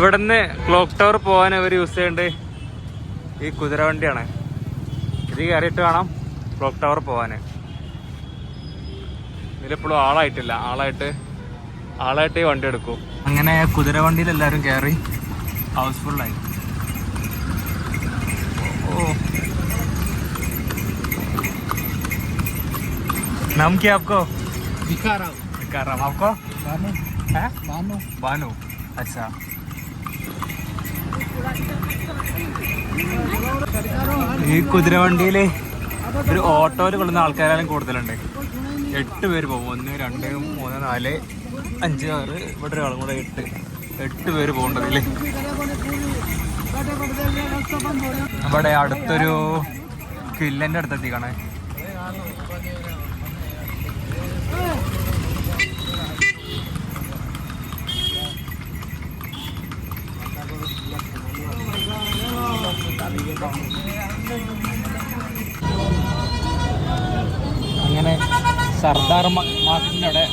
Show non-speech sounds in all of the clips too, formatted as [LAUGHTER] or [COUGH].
ഇവിടുന്ന് clock tower പോകാൻ അവർ use ചെയ്യേണ്ടത് ഈ കുതിര വണ്ടിയാണ് ഇത് കയറിയിട്ട് വേണം ക്ലോക്ക് ടവർ പോകാൻ ഇതിലിപ്പോഴും ആളായിട്ടില്ല ആളായിട്ട് ആളായിട്ട് ഈ വണ്ടി എടുക്കും അങ്ങനെ കുതിര വണ്ടിയിൽ എല്ലാവരും കയറി ഹൗസ്ഫുള്ളായി ഓ नाम क्या आपको दिखा रहा हूँ विकाराम आपको बानो है बानो बानू अच्छा ഈ കുതിരവണ്ടിയിൽ ഒരു ഓട്ടോയിൽ കൊള്ളുന്ന ആൾക്കാരെല്ലാം കൂടുതലുണ്ട്. എട്ട് പേര് പോകും. ഒന്ന് രണ്ട് മൂന്ന് നാല് അഞ്ച് ആറ് ഇവിടെ ഒരാളും കൂടെ എട്ട്. എട്ട് പേര് പോകേണ്ടതില്ലേ അവിടെ അടുത്തൊരു കില്ലന്റെ അടുത്തെത്തിക്കാണേ. അങ്ങനെ സർദാർ മാസിന്റെ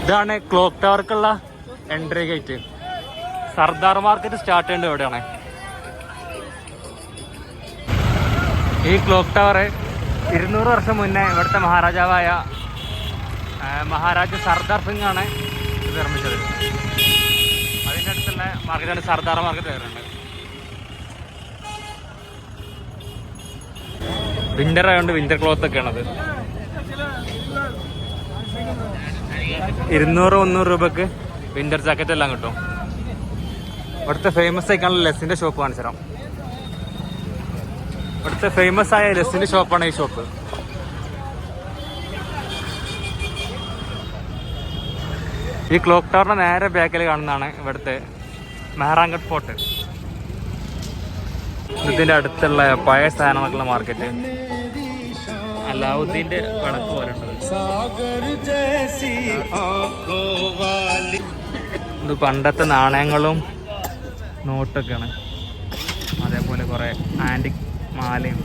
ഇതാണ് clock ടവർക്കുള്ള entry gate. Sardar market start ചെയ്യേണ്ടത് എവിടെയാണ് ഈ ക്ലോക്ക് ടവർ ഇരുന്നൂറ് വർഷം മുന്നേ ഇവിടുത്തെ മഹാരാജാവായ മഹാരാജ സർദാർ സിംഗ് ആണ് നിർമ്മിച്ചത്. മാർക്കറ്റാണ് സർദാർ മാർക്കറ്റ് വരുന്നുണ്ട് വിന്റർ ആയതുകൊണ്ട് വിന്റർ ക്ലോത്ത് ഒക്കെ ആണത് ഇരുന്നൂറ് മുന്നൂറ് രൂപക്ക് വിന്റർ ജാക്കറ്റ് എല്ലാം കിട്ടും. ഇവിടുത്തെ ഫേമസ് ആയിക്കാണുള്ള ലെസിന്റെ ഷോപ്പ് കാണിച്ചു തരാം ഇവിടുത്തെ ഫേമസ് ആയ ലെസിന്റെ ഷോപ്പാണ് ഈ ഷോപ്പ് ഈ ക്ലോക്ക് ടവറിന്റെ നേരെ ബാക്കിൽ കാണുന്നതാണ് ഇവിടുത്തെ മെഹറാങ്കട്ട് ഫോർട്ട്. ഇതിന്റെ അടുത്തുള്ള പഴയ സ്ഥാനങ്ങളൊക്കെയുള്ള മാർക്കറ്റ് അലാവുദ്ദീന്റെ കണക്ക് പോലെ ഇത് പണ്ടത്തെ നാണയങ്ങളും നോട്ടൊക്കെയാണ്. അതേപോലെ കുറേ ആന്റിക് മാലയും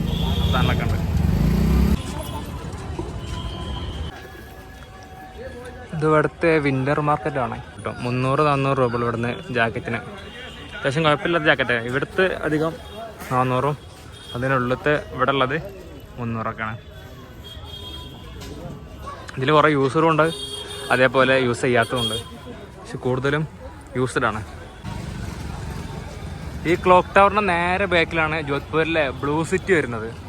സാധനങ്ങളൊക്കെ ഉണ്ട്. ഇത് ഇവിടുത്തെ മാർക്കറ്റ് ആണ് കേട്ടോ. മുന്നൂറ് നാന്നൂറ് രൂപ ഇവിടുന്ന് ജാക്കറ്റിന്. അത്യാവശ്യം കുഴപ്പമില്ലാത്ത ജാക്കറ്റ്. ഇവിടുത്തെ അധികം നാന്നൂറും അതിനുള്ളിലത്തെ ഇവിടെ ഉള്ളത് മുന്നൂറൊക്കെയാണ്. ഇതിൽ കുറേ യൂസറും ഉണ്ട്. അതേപോലെ യൂസ് ചെയ്യാത്തതും ഉണ്ട്. പക്ഷെ കൂടുതലും യൂസ്ഡ് ആണ്. ഈ ക്ലോക്ക് ടവറിന്റെ നേരെ ബാക്കിലാണ് ജോധ്പൂരിലെ ബ്ലൂ സിറ്റി വരുന്നത്.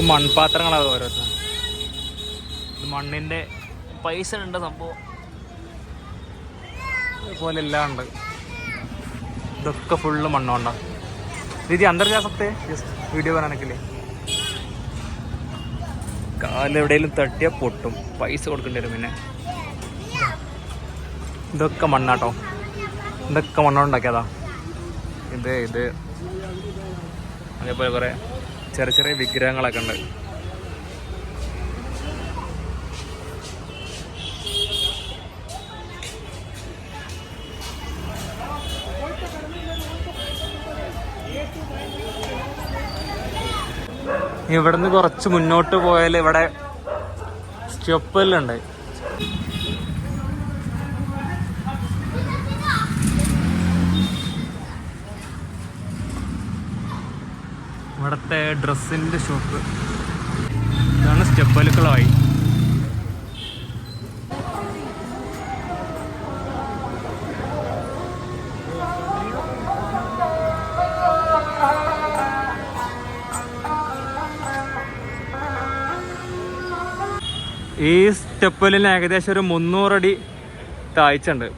ഇത് മൺപാത്രങ്ങളാണ് ഓരോരുത്തർ മണ്ണിന്റെ പൈസ ഉണ്ട് സംഭവം. അതുപോലെ എല്ലാം ഉണ്ട്. ഇതൊക്കെ ഫുള്ള് മണ്ണുകൊണ്ടാണ് രീതി അന്തർജാസത്തെ വീഡിയോ പറയാനൊക്കെയില്ലേ കാലെവിടെയെങ്കിലും തട്ടിയ പൊട്ടും. പൈസ കൊടുക്കേണ്ടി വരും പിന്നെ. ഇതൊക്കെ മണ്ണാട്ടോ. ഇതൊക്കെ മണ്ണോണ്ടാക്കിയതാ. ഇത് ഇത്. അതേപോലെ കുറേ ചെറിയ ചെറിയ വിഗ്രഹങ്ങളൊക്കെ ഉണ്ട്. ഇവിടുന്ന് കുറച്ച് മുന്നോട്ട് പോയാൽ ഇവിടെ സ്റ്റെപ്പെല്ലാം ഉണ്ട് ഇവിടുത്തെ ഡ്രസ്സിന്റെ ഷോപ്പ്. ഇതാണ് സ്റ്റെപ്പ് അലുക്കളായി ഈ സ്റ്റെപ്പലിന് ഏകദേശം ഒരു മുന്നൂറടി താഴ്ചയുണ്ട്.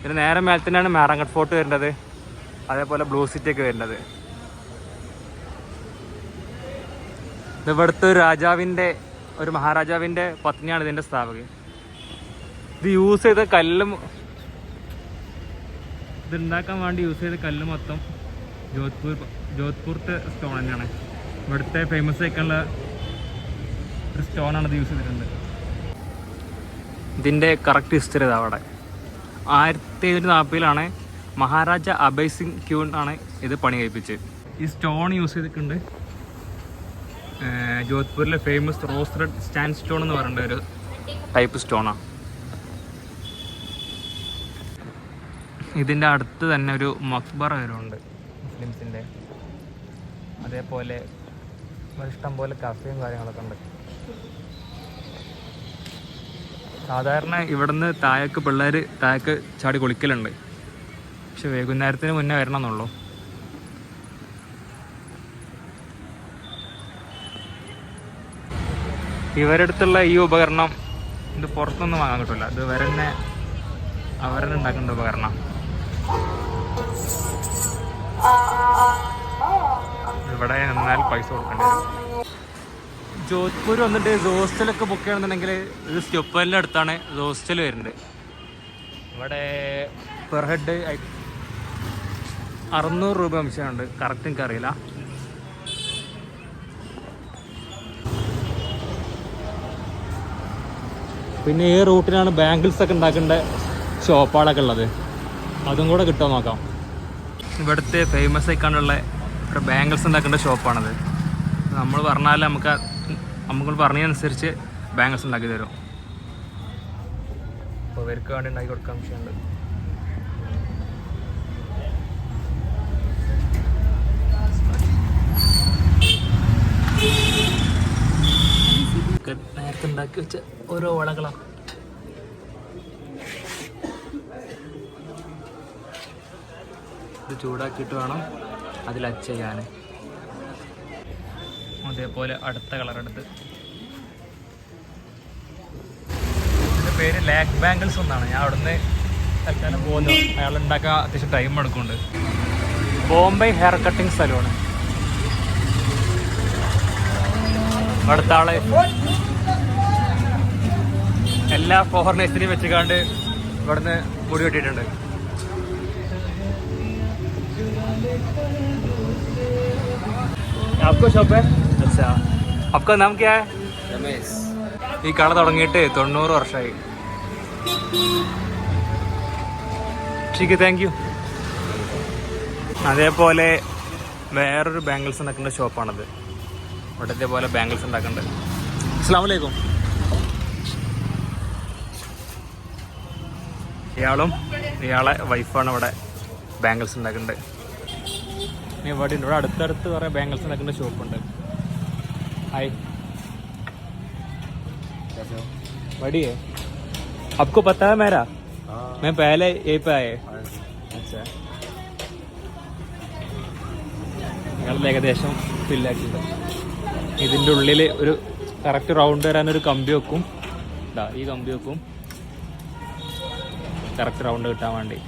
പിന്നെ നേരെ മേലെ തന്നെയാണ് ഫോർട്ട് വരേണ്ടത് അതേപോലെ ബ്ലൂ സിറ്റി ഒക്കെ വരുന്നത് ഇത് ഇവിടുത്തെ ഒരു രാജാവിന്റെ ഒരു മഹാരാജാവിന്റെ പത്നിയാണ് ഇതിന്റെ സ്ഥാപകൻ. ഇത് യൂസ് ചെയ്ത കല്ലും ഇത് ഉണ്ടാക്കാൻ വേണ്ടി യൂസ് ചെയ്ത കല്ല് മൊത്തം ജോധ്പൂർ ജോധ്പൂർത്തെ സ്റ്റോൺ തന്നെയാണ്. ഇവിടുത്തെ ഫേമസ് ആയിട്ടുള്ള ഒരു സ്റ്റോണാണ് ഇത് യൂസ് ചെയ്തിട്ടുണ്ട്. ഇതിന്റെ കറക്റ്റ് ഹിസ്റ്ററി ഇതാ അവിടെ. ആയിരത്തി എഴുന്നൂറ്റി നാൽപ്പതിലാണ് മഹാരാജ അഭയ് സിംഗ് ക്യൂൺ ആണ് ഇത് പണി കഴിപ്പിച്ച് ഈ സ്റ്റോൺ യൂസ് ചെയ്തിട്ടുണ്ട് ജോധ്പൂരിലെ famous rose red stand stone എന്ന് പറയേണ്ട ഒരു ടൈപ്പ് സ്റ്റോണാണ് ഇതിന്റെ അടുത്ത് തന്നെ ഒരു മക്ബറ വരുന്നുണ്ട് മുസ്ലിംസിന്റെ അതേപോലെ ഇഷ്ടം പോലെ കഫയും കാര്യങ്ങളൊക്കെ ഉണ്ട്. സാധാരണ ഇവിടുന്ന് താഴേക്ക് പിള്ളേർ താഴേക്ക് ചാടി കുളിക്കലുണ്ട്. പക്ഷെ വൈകുന്നേരത്തിന് മുന്നേ വരണം ഇവരുടെ അടുത്തുള്ള ഈ ഉപകരണം ഇത് പുറത്തൊന്നും വാങ്ങാൻ കിട്ടില്ല ഇത് ഇവർ തന്നെ അവരെന്നെ ഉണ്ടാക്കേണ്ട ഉപകരണം. ഇവിടെ നിന്നാൽ പൈസ കൊടുക്കേണ്ടി ജോധ്പൂർ വന്നിട്ട് ഹോസ്റ്റലൊക്കെ ബുക്ക് ചെയ്യണമെന്നുണ്ടെങ്കിൽ ഇത് സ്റ്റെപ്പലിന്റെ അടുത്താണ് ഹോസ്റ്റൽ വരുന്നത്. ഇവിടെ പെർ ഹെഡ് അറുന്നൂറ് രൂപ അംശമുണ്ട് കറക്റ്റ് എനിക്ക് പിന്നെ ഈ റൂട്ടിലാണ് ബാംഗിൾസ് ഒക്കെ ഉണ്ടാക്കേണ്ട ഷോപ്പുകളൊക്കെ ഉള്ളത്. അതും കൂടെ കിട്ടുമോ നോക്കാം. ഇവിടുത്തെ ഫേമസ് ആയിക്കാണ്ടുള്ള ഒരു ബാംഗിൾസ് ഉണ്ടാക്കേണ്ട ഷോപ്പാണത്. നമ്മൾ പറഞ്ഞാൽ നമുക്ക് നമുക്ക് പറഞ്ഞതനുസരിച്ച് ബാംഗിൾസ് ഉണ്ടാക്കി തരും. അപ്പോൾ ഇവർക്ക് വേണ്ടി ഉണ്ടാക്കി കൊടുക്കാൻ വിഷയമുണ്ട് നേരത്തെ ഉണ്ടാക്കി വെച്ച ഓരോ വളകളാണ്. ഇത് ചൂടാക്കിയിട്ട് വേണം അതിൽ അച്ച് ചെയ്യാൻ. അതേപോലെ അടുത്ത കളർ എടുത്ത്. ഇതിന്റെ പേര് ലാക്ക് ബാങ്കിൾസ് എന്നാണ്. ഞാൻ അവിടുന്ന് തൽക്കാലം പോകുന്നു അയാൾ ഉണ്ടാക്കാൻ അത്യാവശ്യം ടൈം എടുക്കുന്നുണ്ട്. ബോംബെ ഹെയർ കട്ടിങ് സ്ഥലമാണ് അടുത്ത ആൾ എല്ലാ ഫോറിനേഴ്സിനെയും വെച്ചുകാണ്ട് ഇവിടുന്ന് മുടി വെട്ടിയിട്ടുണ്ട് आपको शॉप है अच्छा आपका नाम क्या है रमेश ഈ കട തുടങ്ങിയിട്ട് തൊണ്ണൂറ് വർഷമായി ശരിക്കും താങ്ക് യു അതേപോലെ വേറൊരു ബാംഗിൾസ് ഉണ്ടാക്കേണ്ട ഷോപ്പാണത് ഇവിടെ ഇതേപോലെ ബാംഗിൾസ് ഉണ്ടാക്കുന്നുണ്ട് അസ്സാം വലൈക്കും ഇയാളും ഇയാളെ വൈഫാണ് ഇവിടെ ബാംഗിൾസ് ഉണ്ടാക്കുന്നുണ്ട് ഇനി ഇവിടെ ഉണ്ട്. ഇവിടെ അടുത്തടുത്ത് കുറേ ബാംഗിൾസ് ഉണ്ടാക്കുന്ന ഷോപ്പുണ്ട് ഹായ് बड़ी है आपको पता है मेरा मैं पहले यहीं पे आए अच्छा ഞങ്ങൾ ഏകദേശം ഫില്ലാക്കിയിട്ടുണ്ട് ഇതിൻ്റെ ഉള്ളിൽ ഒരു കറക്റ്റ് റൗണ്ട് വരാൻ ഒരു കമ്പി വെക്കും ഇതാ ഈ കമ്പി വെക്കും കറക്റ്റ് റൗണ്ട് കിട്ടാൻ വേണ്ടി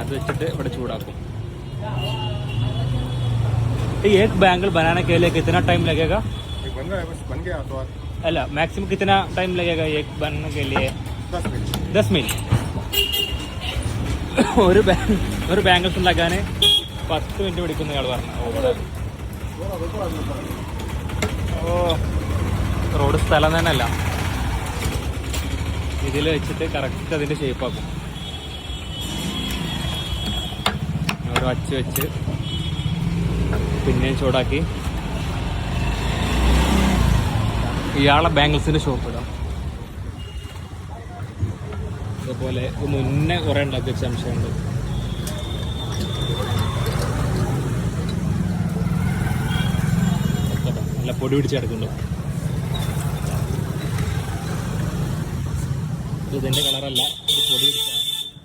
അത് വെച്ചിട്ട് ഇവിടെ ചൂടാക്കും एक बैंगल बनाने के लिए कितना टाइम लगेगा एक बन गया बस बन गया तो अल्लाह मैक्सिमम कितना टाइम लगेगा एक बनने के लिए दस मिनट दस मिनट ഒരു ഒരു ബാംഗിൾസ് ഉണ്ടാക്കാൻ പത്ത് മിനിറ്റ് പിടിക്കുന്ന ഇയാൾ പറഞ്ഞു. ഓ, റോഡ് സ്ഥലം തന്നെ അല്ല. ഇതിൽ വെച്ചിട്ട് കറക്റ്റ് അതിന്റെ ഷേപ്പാക്കും ഒരു അച്ച് വെച്ച് പിന്നെയും ചൂടാക്കി. ഇയാളെ ബാംഗിൾസിന്റെ ഷോപ്പ് ഇടാം. ഇത് മുന്നേ കുറേ ഉണ്ടാക്കി സംശയമുണ്ട്. നല്ല പൊടി പിടിച്ച് കിടക്കുന്നുണ്ട്. ഇത് ഇതിന്റെ കളറല്ല പൊടി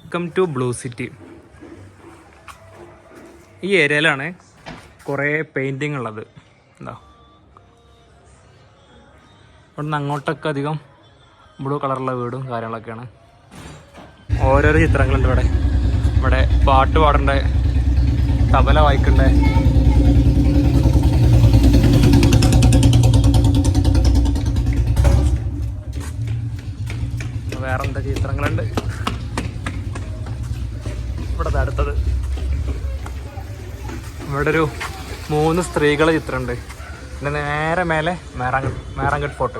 വെൽക്കം ടു ബ്ലൂ സിറ്റി ഈ ഏരിയയിലാണ് കുറേ പെയിന്റിങ് ഉള്ളത്. എന്താ ഇവിടുന്ന് അങ്ങോട്ടൊക്കെ അധികം ബ്ലൂ കളറുള്ള വീടും കാര്യങ്ങളൊക്കെയാണ്. ഓരോരോ ചിത്രങ്ങളുണ്ട് ഇവിടെ. ഇവിടെ പാട്ട് പാടണ്ടേ? തബല വായിക്കണ്ടേ? വേറെന്താ ചിത്രങ്ങളുണ്ട്? ഇവിടെ അടുത്തത്. ഇവിടെ ഒരു മൂന്ന് സ്ത്രീകളെ ചിത്രമുണ്ട്. പിന്നെ നേരെ മേലെ മേറാങ്ക മേറാങ്കട്ട് ഫോർട്ട്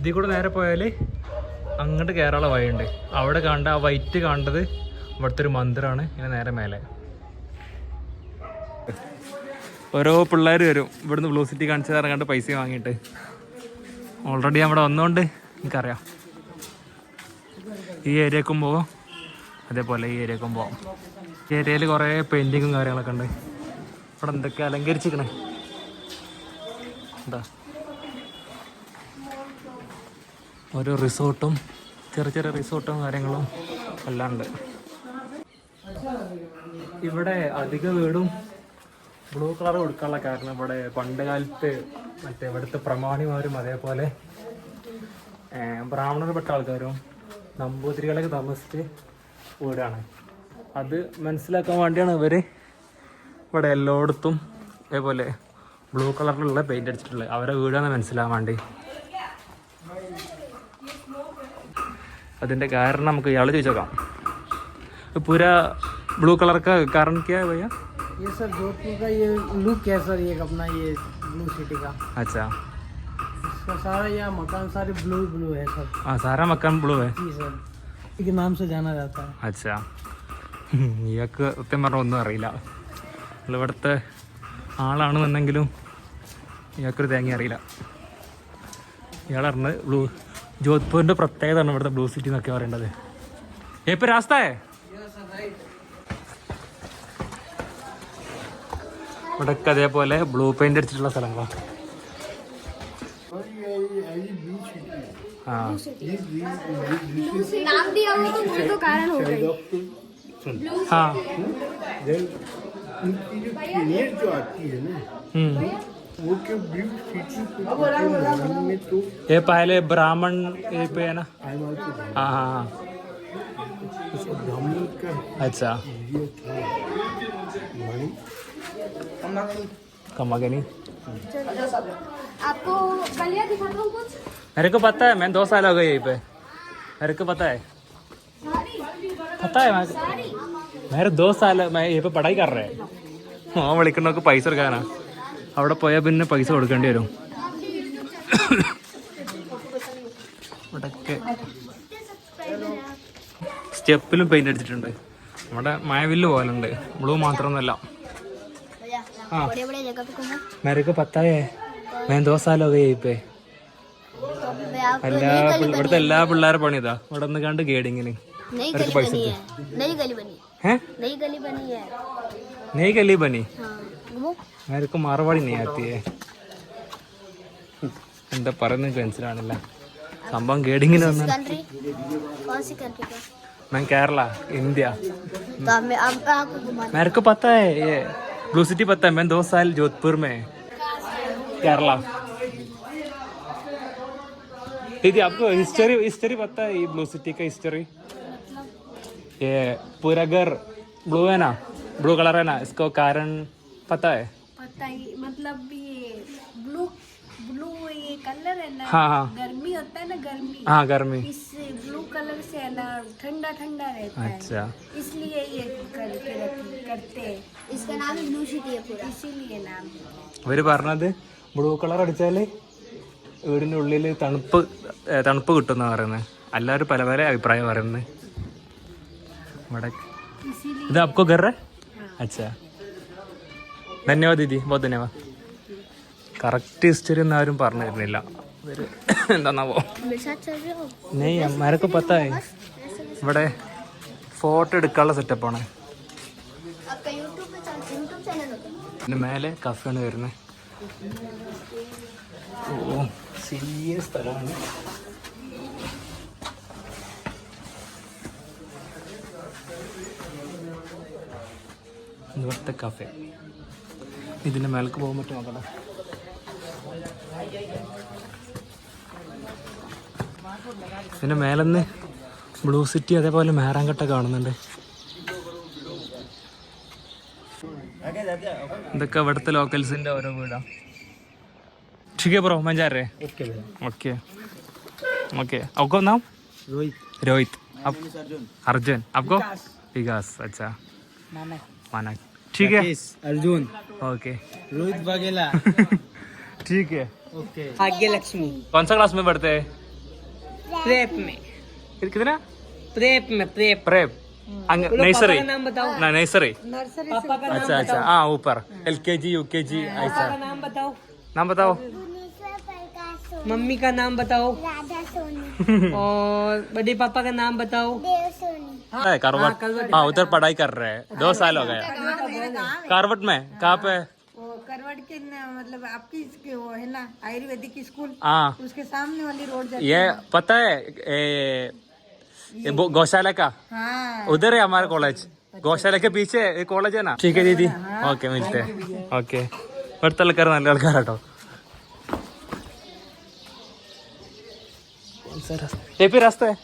ഇതിൽ കൂടെ നേരെ പോയാൽ അങ്ങോട്ട് കയറാനുള്ള വഴിയുണ്ട്. അവിടെ കണ്ട ആ വൈറ്റ് കണ്ടത് ഇവിടുത്തെ ഒരു മന്ദിരമാണ് ഇങ്ങനെ നേരെ മേലെ. ഓരോ പിള്ളേർ വരും. ഇവിടുന്ന് ബ്ലൂ സിറ്റി കാണിച്ചു ഇറങ്ങാണ്ട് പൈസ വാങ്ങിയിട്ട്. ഓൾറെഡി അവിടെ വന്നുകൊണ്ട് എനിക്കറിയാം. ഈ ഏരിയക്കും പോവാം. അതേപോലെ ഈ ഏരിയക്കും പോവാം. ഈ ഏരിയയിൽ കുറേ പെയിന്റിങ്ങും കാര്യങ്ങളൊക്കെ ഉണ്ട്. ഇവിടെ എന്തൊക്കെ അലങ്കരിച്ചിരിക്കണേ? എന്താ? ഓരോ റിസോർട്ടും ചെറിയ ചെറിയ റിസോർട്ടും കാര്യങ്ങളും എല്ലാം ഉണ്ട്. ഇവിടെ അധിക വീടും ബ്ലൂ കളർ കൊടുക്കാനുള്ള കാരണം ഇവിടെ പണ്ട് കാലത്ത് മറ്റേ ഇവിടുത്തെ പ്രമാണിമാരും അതേപോലെ ബ്രാഹ്മണർപ്പെട്ട ആൾക്കാരും നമ്പൂതിരികളൊക്കെ താമസിച്ച് വീടാണ്. അത് മനസ്സിലാക്കാൻ വേണ്ടിയാണ് ഇവർ ഇവിടെ എല്ലായിടത്തും അതേപോലെ ബ്ലൂ കളറിലുള്ള പെയിന്റ് അടിച്ചിട്ടുള്ളത്. അവരെ വീടാണ് മനസ്സിലാകാൻ വേണ്ടി. അതിൻ്റെ കാരണം നമുക്ക് ഇയാൾ ചോദിച്ചേക്കാം പുര ബ്ലൂ കളർ का कारण क्या है भैया ये सर जोधपुर का ये लुक है सर ये अपना ये ब्लू सिटी का अच्छा इसका सारा यहाँ मकान सारे ब्लू ब्लू है सर हाँ सारा मकान ब्लू है जी सर के नाम से जाना जाता है അച്ഛാ ഇയാൾക്ക് സത്യം പറഞ്ഞ ഒന്നും അറിയില്ല നിങ്ങൾ ഇവിടുത്തെ ആളാണെന്നുണ്ടെങ്കിലും ഇയാൾക്കൊരു തേങ്ങ അറിയില്ല ഇയാൾ അറിഞ്ഞ് ബ്ലൂ ജോധ്പൂരിൻ്റെ പ്രത്യേകതയാണ് ഇവിടുത്തെ ബ്ലൂ സിറ്റി എന്നൊക്കെ പറയേണ്ടത് ഏപ്പം രാസ്തായേ ഇവിടെയൊക്കെ അതേപോലെ ബ്ലൂ പെയിന്റ് അടിച്ചിട്ടുള്ള സ്ഥലങ്ങളാണ് ആ नाम दिया हुआ तो कोई तो कारण हो गई ആ उनकी जो पीरियड जो आती है ना ഉം. वो क्या ब्लू सिटी को मालूम में तो ये पहले ब्राह्मण ये पे है ना आई वाज तो हाँ हाँ हाँ उसको ब्राह्मण का अच्छा ये था मालूम कमागनी आपको कलिया दिखाता हूँ कुछ मेरे को पता है मैं दो साल हो गए यहीं पे मेरे को पता है पता है मैं मेरे दो साल मैं यहीं पे पढ़ाई कर रहे हैं ആ വിളിക്കണക്ക് പൈസ കൊടുക്കാനാ അവിടെ പോയാൽ പിന്നെ പൈസ കൊടുക്കേണ്ടി വരും. ഇവിടൊക്കെ. സ്റ്റെപ്പിലും പെയിന്റ് അടിച്ചിട്ടുണ്ട്. നമ്മുടെ മഴവില്ല് പോലുണ്ട് ബ്ലൂ മാത്രമൊന്നുമല്ല. ആ. മരക്ക് പത്തായേ. മേന്തോസാലോ കയ്യിപ്പേ എല്ലാ ഇവിടുത്തെ എല്ലാ പിള്ളേരെ പണി ഇതാ. ഇവിടെ നിന്ന് കണ്ട് ഗേഡിങ്ങിന്. പൈസ നെയ് കലി പനി नई गली बनी है है नई गली बनी है नहीं गली बनी हाँ घूमो मेरे को मारवाड़ी नहीं आती है എന്താ പറയുന്നത് എനിക്ക് മനസ്സിലാണില്ല സംഭവം ഗേഡിങ്ങിന് വന്ന कंट्री कौन सी कंट्री का मैं केरला इंडिया तो अब मैं अब मैं आपको घुमा मेरे को पता है ये ब्लू सिटी पता है मैं दो साल जोधपुर में केरला दीदी आपको हिस्टोरी हिस्टोरी पता है ये ब्लू सिटी का हिस्टोरी ये पूरा घर ब्लू है ना ब्लू कलर है ना इसको कारण पता है पता ही मतलब ये ब्लू ब्लू ये कलर है ना हाँ हाँ गर्मी होता है ना गर्मी हाँ गर्मी इस ब्लू कलर से है ना ठंडा ठंडा रहता है अच्छा इसलिए ये करके रखी करते हैं इसका नाम ही ब्लू सिटी है पूरा इसीलिए नाम ഇവർ പറഞ്ഞത് ബ്ലൂ കളർ അടിച്ചാൽ വീടിൻ്റെ ഉള്ളിൽ തണുപ്പ് ഏ, തണുപ്പ് കിട്ടുമെന്നാണ് പറയുന്നത് എല്ലാവരും പല പല അഭിപ്രായം പറയുന്നത് ഇവിടെ ഇത് आपको घर है अच्छा ധന്യവാദ് ദീദി. ബോ ധന്യവാദ് കറക്റ്റ് ഹിസ്റ്ററി ഒന്നും ആരും പറഞ്ഞു തരുന്നില്ല എന്താണാവോ നെയ് അമ്മാരൊക്കെ പത്തായി. ഇവിടെ ഫോട്ടോ എടുക്കാനുള്ള സെറ്റപ്പാണ് പിന്നെ മേലെ കഫേണ് വരുന്നത് ഓ ചെറിയ സ്ഥലമാണ്. ഇവിടുത്തെ കഫേ ഇതിന്റെ മേലേക്ക് പോകാൻ പറ്റും നോക്കട്ടെ ഇതിന്റെ മേലെന്ന് ബ്ലൂ സിറ്റി അതേപോലെ മേറാങ്കട്ട കാണുന്നുണ്ട് ഇതൊക്കെ ഇവിടുത്തെ ലോക്കൽസിന്റെ ഓരോ വീടാ ठीक है ब्रो मैं जा रहे ओके भैया ओके ओके आपको नाम रोहित रोहित आप अर्जुन आपको विकास अच्छा नाना मानक ठीक है? अर्जुन ओके। रोहित वाघेला [LAUGHS] ठीक है। ओके। भाग्य लक्ष्मी कौन सा क्लास में पढ़ते हैं? प्रेप में। कि- कितना? प्रेप में प्रेप। प्रेप। नर्सरी। नाम बताओ। ना नर्सरी। पापा का अच्छा अच्छा। हाँ ऊपर। एल के जी यू के जी ऐसा। नाम बताओ। नाम बताओ। भुवनेश्वर प्रकाश सोनी मम्मी का नाम बताओ। राधा सोनी। [LAUGHS] और बड़े पापा का नाम बताओ। देव सोनी। है करवट। हाँ, हाँ उधर पढ़ाई कर रहे हैं। दो साल हो गए। करवट में कहाँ पे? करवट के मतलब आपकी वो है ना आयुर्वेदिक स्कूल? हाँ। उसके सामने वाली रोड ये पता है ए, ये गौशाला का? हाँ। उधर है हमारा कॉलेज। अच्छा। गौशाला के पीछे एक कॉलेज है ना? ठीक है दीदी। हाँ। ओके मिलते हैं। ओके। वर्तल करना लड़का हटाओ। ये भी रास्ता है।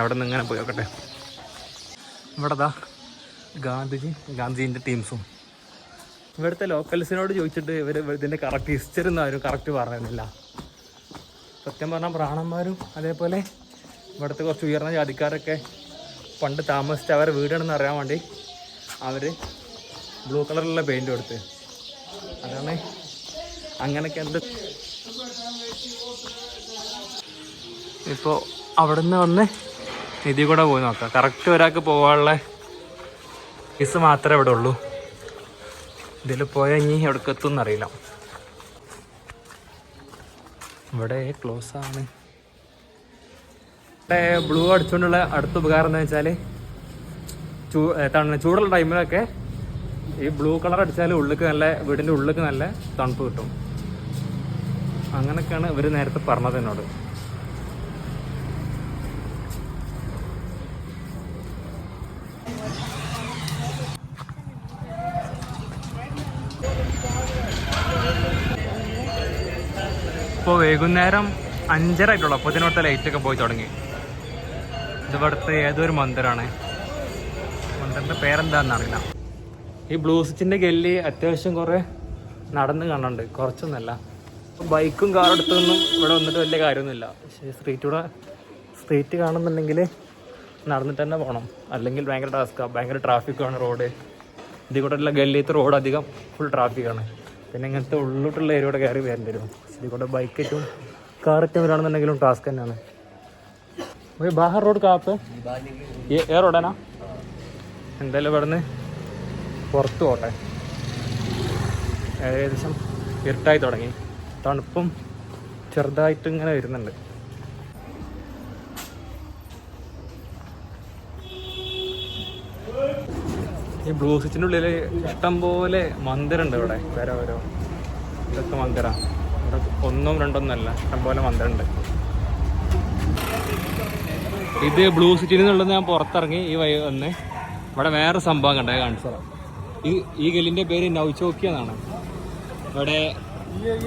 അവിടെ നിന്ന് ഇങ്ങനെ പോയി നോക്കട്ടെ. ഇവിടെ ദാ ഗാന്ധിജി ഗാന്ധിജിന്റെ ടീംസും ഇവിടുത്തെ ലോക്കൽസിനോട് ചോദിച്ചിട്ട് ഇവർ ഇതിന്റെ കറക്റ്റ് ഹിസ്റ്ററി ഒന്നും ആരും കറക്റ്റ് പറഞ്ഞിരുന്നില്ല. സത്യം പറഞ്ഞാൽ പ്രാണന്മാരും അതേപോലെ ഇവിടുത്തെ കുറച്ച് ഉയർന്ന ജാതിക്കാരൊക്കെ പണ്ട് താമസിച്ച അവരെ വീടാണെന്ന് അറിയാൻ വേണ്ടി അവർ ബ്ലൂ കളറിലുള്ള പെയിന്റ് കൊടുത്ത്. അതാണ് അങ്ങനെയൊക്കെ എന്ത് ഇപ്പോൾ അവിടെ നിന്ന് വന്ന് ഇതിൽ കൂടെ പോയി നോക്കാം. കറക്റ്റ് ഒരാൾക്ക് പോകാനുള്ള ഇസ് മാത്രമേ ഇവിടെ ഉള്ളൂ. ഇതിൽ പോയാൽ ഇനി എവിടേക്ക് എത്തും എന്നറിയില്ല. ഇവിടെ ക്ലോസ് ആണ്. ഇവിടെ ബ്ലൂ അടിച്ചുകൊണ്ടുള്ള അടുത്ത ഉപകാരം എന്താ വെച്ചാൽ ചൂ ചൂടുള്ള ടൈമിലൊക്കെ ഈ ബ്ലൂ കളർ അടിച്ചാൽ ഉള്ളിക്ക് നല്ല വീടിന്റെ ഉള്ളിക്ക് നല്ല തണുപ്പ് കിട്ടും. അങ്ങനെയൊക്കെയാണ് ഇവർ നേരത്തെ പറഞ്ഞത് എന്നോട്. വൈകുന്നേരം അഞ്ചര ആയിട്ടുള്ളൂ അപ്പോൾ ഇതിനോടത്തെ ലൈറ്റൊക്കെ പോയി തുടങ്ങി. ഇത് ഇവിടുത്തെ ഏതൊരു മന്ദിരമാണ് മന്ദിറിന്റെ പേരെന്താണെന്ന് അറിയില്ല. ഈ ബ്ലൂ ഗല്ലി അത്യാവശ്യം കുറേ നടന്ന് കാണുന്നുണ്ട് കുറച്ചൊന്നല്ല ബൈക്കും കാറും എടുത്തൊന്നും ഇവിടെ വന്നിട്ട് വലിയ കാര്യമൊന്നുമില്ല. പക്ഷേ സ്ട്രീറ്റൂടെ സ്ട്രീറ്റ് കാണുന്നുണ്ടെങ്കിൽ നടന്നിട്ട് തന്നെ പോകണം. അല്ലെങ്കിൽ ഭയങ്കര ടാസ്ക്കാണ് ഭയങ്കര ട്രാഫിക്കാണ് റോഡ് ഇതിൽ കൂടെ ഗല്ലിയത്തെ റോഡ് അധികം ഫുൾ ട്രാഫിക്കാണ് പിന്നെ ഇങ്ങനത്തെ ഉള്ളിലോട്ടുള്ള ഏരിയ കൂടെ കയറി വരേണ്ടി വരും. ഇതിൽ ബൈക്ക് ഏറ്റവും കാറൊക്കെ വരാണെന്നുണ്ടെങ്കിലും ടാസ്ക് തന്നെയാണ്. ബാഹർ റോഡ് കാപ്പ് ഏ റോഡാനാ എന്തായാലും ഇവിടുന്ന് പുറത്ത് പോട്ടെ. ഏകദേശം ഇരുട്ടായി തുടങ്ങി. തണുപ്പും ചെറുതായിട്ട് ഇങ്ങനെ വരുന്നുണ്ട്. ഈ ബ്ലൂ സ്വിച്ചിന്റെ ഉള്ളിൽ ഇഷ്ടം പോലെ മന്ദിരമുണ്ട് ഇവിടെ. വേറെ ഓരോ ഇതൊക്കെ മന്ദിര. ഇവിടെ ഒന്നും രണ്ടൊന്നും അല്ല ഇഷ്ടം പോലെ മന്ദിരമുണ്ട് ഇത് ബ്ലൂ സിറ്റിയിൽ നിന്നുള്ളത് ഞാൻ പുറത്തിറങ്ങി ഈ വഴി വന്ന് ഇവിടെ വേറെ സംഭവം കണ്ടേ കാണിച്ചു തരാം ഈ ഈ ഗലിന്റെ പേര് നൗചോക്കി എന്നാണ് ഇവിടെ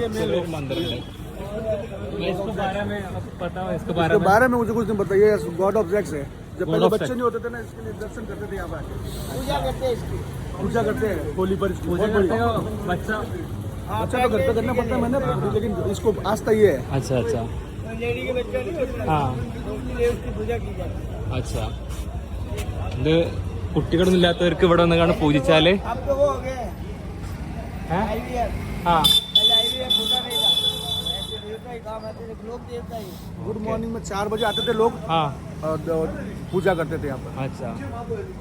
ചെറിയൊരു മന്ദിരമുണ്ട് इसके बारे में आपको पता है इसके बारे इसके में बारे में मुझे कुछ नहीं बताइए गॉड ऑफ सेक्स है जब God पहले of बच्चे sex. नहीं होते थे ना इसके लिए दर्शन करते थे यहाँ पे आके पूजा करते हैं इसकी पूजा करते हैं होली पर इसकी मुझे बहुत बड़ी लगता है बच्चा अच्छा तो घर पे करना पड़ता है मैंने लेकिन इसको आस्था ये है अच्छा अच्छा हाँ अच्छा ഇത് കുട്ടികളൊന്നും ഇല്ലാത്തവർക്ക് ഇവിടെ വന്ന് കാണാൻ പൂജിച്ചാല് ഏ? ആ गुड मॉर्निंग में चार बजे आते थे लोग ആ और और पूजा करते थे यहाँ पर അച്ഛാ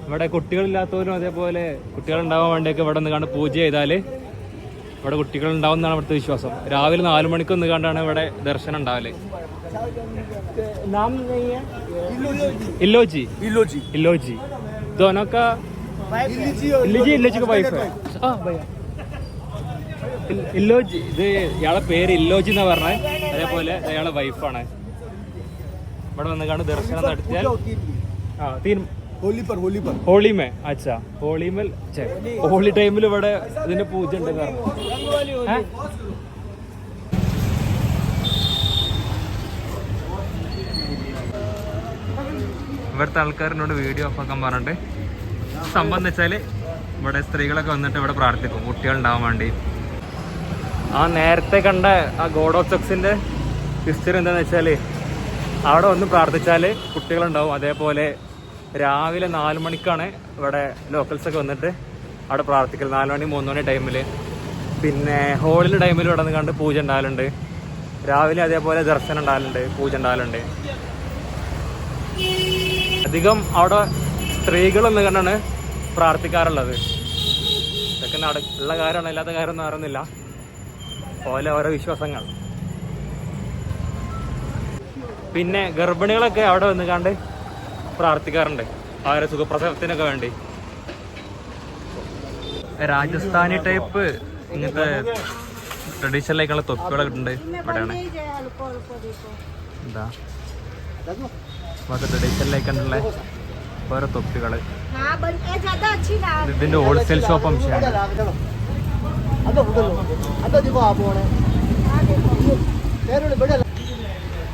ഇവിടെ കുട്ടികളില്ലാത്തവരും അതേപോലെ കുട്ടികളുണ്ടാവാൻ വേണ്ടിയൊക്കെ ഇവിടെ നിന്ന് കണ്ട് പൂജ ചെയ്താൽ ഇവിടെ കുട്ടികൾ ഉണ്ടാവുന്നതാണ് അവിടുത്തെ വിശ്വാസം. രാവിലെ നാലു മണിക്ക് ഒന്ന് കണ്ടാണ് ഇവിടെ ദർശനം ഉണ്ടാവൽ. ഇല്ലോജി. ഇല്ലോജി. ഇല്ലോജി. ദോനൊക്ക ഇല്ലിജി ഇല്ലോജിക്ക് വൈഫ് ആ ഇല്ലോജി ഇത് ഇയാളെ പേര് ഇല്ലോജി എന്നാ പറഞ്ഞത് അതേപോലെ അയാളെ വൈഫാണ് ഇവിടെ വന്ന് കണ്ട് ദർശനം നടത്തിയാൽ ആ തീരുമാനം होली पर होली पर ഹോളി മേ അച്ഛാ ഹോളി മേൽ ഛെ, ഹോളി ടൈമിൽ ഇവിടെ ഇതിന്റെ പൂജ ഉണ്ട് ഏ? ഇവിടുത്തെ ആൾക്കാരിനോട് വീഡിയോ ഓഫ് ആക്കാൻ പറഞ്ഞിട്ട് സംഭവം എന്ന് വെച്ചാൽ ഇവിടെ സ്ത്രീകളൊക്കെ വന്നിട്ട് ഇവിടെ പ്രാർത്ഥിക്കും കുട്ടികളുണ്ടാവാൻ വേണ്ടി ആ നേരത്തെ കണ്ട ആ ഗോഡ് ഓഫ് സെക്സിന്റെ ഹിസ്റ്ററി എന്താന്ന് വെച്ചാൽ അവിടെ വന്ന് പ്രാർത്ഥിച്ചാൽ കുട്ടികളുണ്ടാവും അതേപോലെ രാവിലെ നാല് മണിക്കാണ് ഇവിടെ ലോക്കൽസൊക്കെ വന്നിട്ട് അവിടെ പ്രാർത്ഥിക്കൽ നാല് മണി മൂന്ന് മണി ടൈമിൽ പിന്നെ ഹോളിന്റെ ടൈമിൽ ഇവിടെ നിന്ന് കണ്ട് പൂജ ഉണ്ടാകലുണ്ട്. രാവിലെ അതേപോലെ ദർശനം ഉണ്ടാകലുണ്ട് പൂജ ഉണ്ടാകലുണ്ട്. അധികം അവിടെ സ്ത്രീകളൊന്ന് കണ്ടാണ് പ്രാർത്ഥിക്കാറുള്ളത്. ഇതൊക്കെ നട ഉള്ള കാര്യമാണ് ഇല്ലാത്ത കാര്യമൊന്നും അറിയുന്നില്ല പോലെ ഓരോ വിശ്വാസങ്ങൾ. പിന്നെ ഗർഭിണികളൊക്കെ അവിടെ വന്ന് കണ്ട് പ്രാർത്ഥിക്കാറുണ്ട്. അവരുടെ സുഖപ്രസവത്തിനൊക്കെ വേണ്ടി. രാജസ്ഥാനി ടൈപ്പ് ഇങ്ങനത്തെ ട്രഡീഷണൽ ആയിട്ടുള്ള തൊപ്പികളൊക്കെ ഉണ്ട് ഇവിടെയാണ്. എന്താ ഇപ്പോഴത്തെ ട്രഡീഷണലായി കണ്ടുള്ള ഓരോ തൊപ്പികൾ. ഇതിന്റെ ഹോൾസെയിൽ ഷോപ്പ് അംശമാണ്.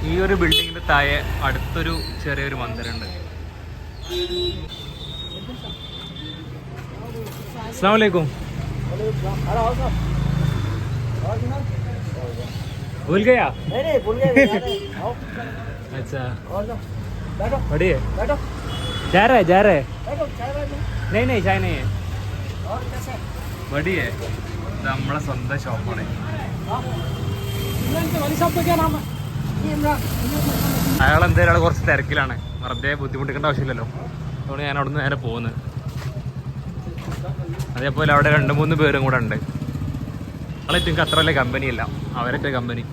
ഈ ഒരു ബിൽഡിങ്ങിന്റെ താഴെ അടുത്തൊരു ചെറിയൊരു മന്ദിരമുണ്ട്. അസ്സാം വലൈക്കും भूल गया नहीं नहीं भूल गए याद [LAUGHS] है। आओ अच्छा और लो बैठो बढ़िया बैठो जा रहा है जा रहा है बैठो चाय बैठो नहीं नहीं चाय नहीं है और कैसे बढ़िया है ഇത് നമ്മളെ സ്വന്തം ഷോപ്പാണ് इमरान के वाली साहब का क्या नाम है ये इमरान അയാൾ എന്തായാലും അയാൾ കുറച്ച് തിരക്കിലാണ് വെറുതെ ബുദ്ധിമുട്ടിക്കേണ്ട ആവശ്യമില്ലല്ലോ. അതുകൊണ്ട് ഞാൻ അവിടെ നിന്ന് നേരെ പോകുന്നത് അതേപോലെ അവിടെ രണ്ട് മൂന്ന് പേരും കൂടെ ഉണ്ട്. അവളെ എനിക്ക് അത്ര വലിയ കമ്പനി അല്ല. അവരൊക്കെ കമ്പനി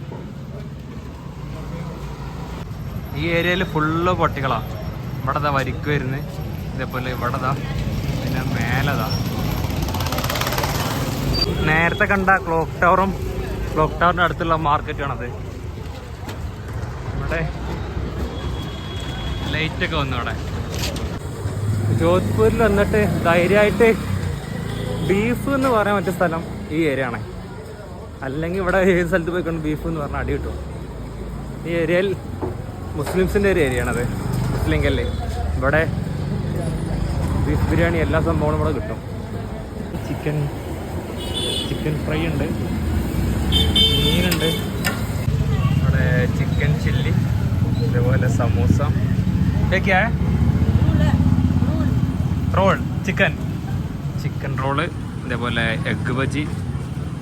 ഈ ഏരിയയിൽ ഫുള്ള് പൊട്ടികളാണ് ഇവിടെ ദാ വരിക്ക് വരുന്നത് ഇതേപോലെ ഇവിടെ ദാ പിന്നെ മേലതാ. നേരത്തെ കണ്ട ക്ലോക്ക് ടവറും ക്ലോക്ക് ടവറിന്റെ അടുത്തുള്ള മാർക്കറ്റാണത് ഇവിടെ ലൈറ്റൊക്കെ വന്നു അവിടെ ജോധ്പൂരിൽ വന്നിട്ട് ധൈര്യമായിട്ട് ബീഫ് എന്ന് പറയാൻ പറ്റിയ സ്ഥലം ഈ ഏരിയ ആണ്. അല്ലെങ്കിൽ ഇവിടെ ഏത് സ്ഥലത്ത് പോയിക്കൊണ്ട് ബീഫ് എന്ന് പറഞ്ഞാൽ അടി കിട്ടും. ഈ ഏരിയയിൽ മുസ്ലിംസിന്റെ ഒരു ഏരിയ ആണത്. മുസ്ലിം കല്ലേ. ഇവിടെ ബീഫ് ബിരിയാണി എല്ലാ സംഭവങ്ങളും ഇവിടെ കിട്ടും. ചിക്കൻ ചിക്കൻ ഫ്രൈ ഉണ്ട്. മീനുണ്ട്. ഇവിടെ ചിക്കൻ ചില്ലി അതേപോലെ samosa. ഏക്കാ role chicken chicken roll അതേപോലെ എഗ് ബജി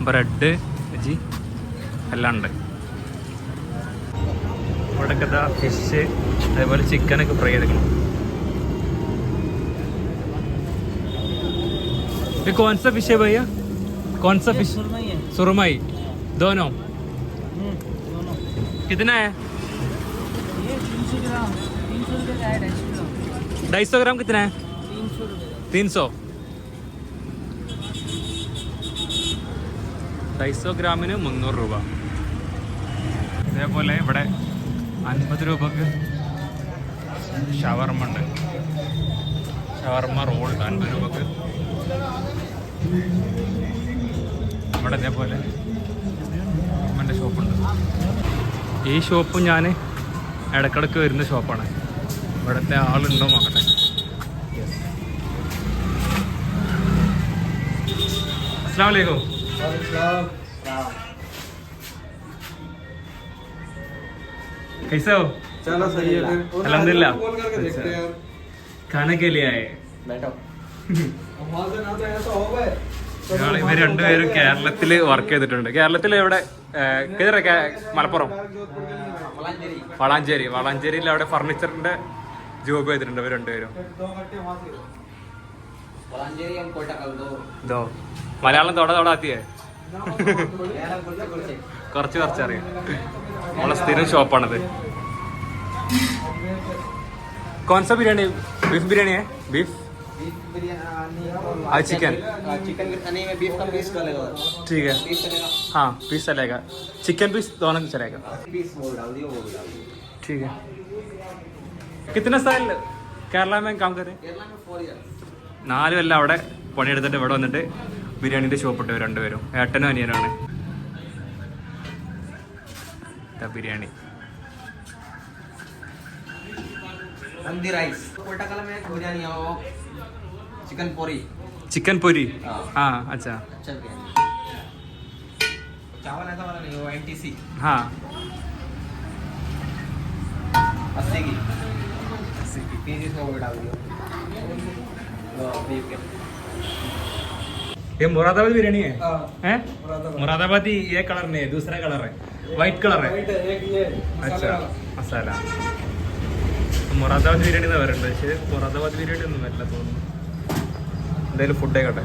ബ്രെഡ് ബജി എല്ലാം ഉണ്ട് ഇവിടെയൊക്കെ ഇതാ ഫിഷ് അതേപോലെ ചിക്കനൊക്കെ ഫ്രൈ ചെയ്തെടുക്കണം ये कौन सा फिश है भैया कौन सा फिश सुरमई दोनों कितना है ढाई सौ ग्राम कितना है तीन सौ ഡൈസോ ഗ്രാമിന് മുന്നൂറ് രൂപ ഇതേപോലെ ഇവിടെ അൻപത് രൂപക്ക് ഷവർമ ഉണ്ട് ഷവർമ റോൾ അൻപത് രൂപക്ക് ഇവിടെ ഇതേപോലെ എൻ്റെ ഷോപ്പുണ്ട് ഈ ഷോപ്പ് ഞാൻ ഇടക്കിടക്ക് വരുന്ന ഷോപ്പാണ് ഇവിടുത്തെ ആളുണ്ടോ നോക്കട്ടെ അസ്സാം വലൈക്കും कैसे हो चलो सही है फिर अल्हम्दुलिल्लाह। खोल करके देखते हैं यार खाने के लिए आए बैठो वहां से ना तो ऐसा हो गए ഞങ്ങൾ ഇവർ രണ്ടുപേരും കേരളത്തിൽ വർക്ക് ചെയ്തിട്ടുണ്ട് കേരളത്തിൽ എവിടെ ഏഹ്, കേ- മലപ്പുറം വളാഞ്ചേരി വളാഞ്ചേരിയിൽ അവിടെ ഫർണിച്ചറിന്റെ ജോബ് ചെയ്തിട്ടുണ്ട് ഇവർ രണ്ടുപേരും दो घंटे वहां से ഇതോ മലയാളം തൊട തൊടാത്തിയേ കുറച്ച് കുറച്ച് അറിയാം നമ്മളെ സ്ഥിരം ഷോപ്പാണത് കോൺസ biryani beef biryani beef beef biryani हाँ, चिकन। चिकन बिरयानी में बीफ का पीस चलेगा ठीक है पीस चलेगा हाँ पीस चलेगा चिकन पीस दोनों चलेगा पीस वो डाल दियो वो भी डाल दियो ठीक है कितने साल കേരള में काम करें केरला में फोर ईयर നാല് കൊല്ലം അവിടെ പണിയെടുത്തിട്ട് ഇവിടെ വന്നിട്ട് ബിരിയാണിന്റെ ഷോപ്പ് ഇട്ട് രണ്ടുപേരും ഏട്ടനും അനിയനാണ് ഇതാ ബിരിയാണി नंदी राइस कोलकाता में बिरयानी आओ चिकन पोरी चिकन पूरी हाँ। हाँ अच्छा अच्छा बिरयानी चावल ऐसा वाला नहीं वो एनटीसी हाँ अस्सी की अस्सी की पीस इसमें वो भी डाल दियो ये मुरादाबाद बिरयानी है हाँ हैं मुरादाबाद। मुरादाबादी ये कलर नहीं है दूसरा कलर है वाइट कलर है White है, एक ये अच्छा मसाला वाला। മസാല മുറാദാബാദ് ബിരിയാണി എന്ന് പറയുന്നത് പക്ഷേ മുറാദാബാദ് ബിരിയാണി ഒന്നും വരില്ല തോന്നുന്നു എന്തായാലും ഫുഡ് ആയിക്കോട്ടെ